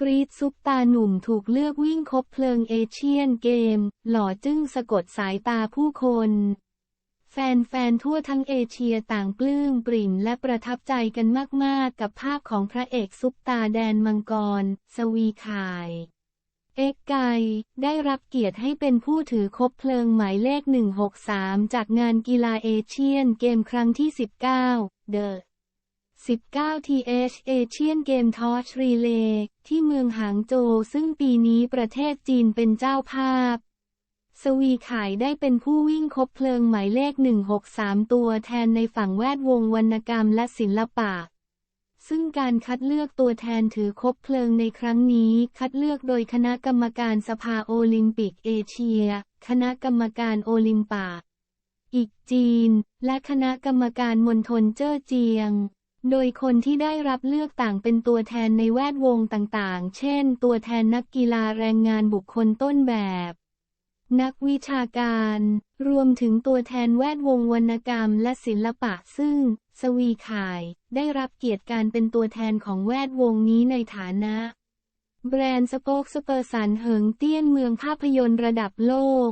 กรีดซุปตาหนุ่มถูกเลือกวิ่งคบเพลิงเอเชียนเกม หล่อจึ้งสะกดสายตาผู้คน แฟนๆทั่วทั้งเอเชียต่างปลื้มปริ่มและประทับใจกันมากๆ กับภาพของพระเอกซุปตาแดนมังกร สวีขาย เอกไกได้รับเกียรติให้เป็นผู้ถือคบเพลิงหมายเลข 163 จากงานกีฬาเอเชียนเกมครั้งที่ 19 The 19 TH Asian Game Torch Relay ที่เมืองหางโจวซึ่งปีนี้ประเทศจีนเป็นเจ้าภาพ สวีขายได้เป็นผู้วิ่งคบเพลิงหมายเลข 163 ตัวแทนในฝั่งแวดวงวรรณกรรมและศิลปะ ซึ่งการคัดเลือกตัวแทนถือคบเพลิงในครั้งนี้ คัดเลือกโดยคณะกรรมการสภาโอลิมปิกเอเชีย คณะกรรมการโอลิมปาอีกจีน และคณะกรรมการมณฑลเจ้อเจียง โดยคนที่ได้รับเลือกต่างเป็นตัวแทนในแวดวงต่างๆ เช่น ตัวแทนนักกีฬาแรงงานบุคคลต้นแบบ นักวิชาการ รวมถึงตัวแทนแวดวงวรรณกรรมและศิลปะซึ่ง สวีขาย ได้รับเกียรติการเป็นตัวแทนของแวดวงนี้ในฐานะ แบรนด์สโปกสเปอร์สันเหิงเตี้ยนเมืองภาพยนตร์ระดับโลก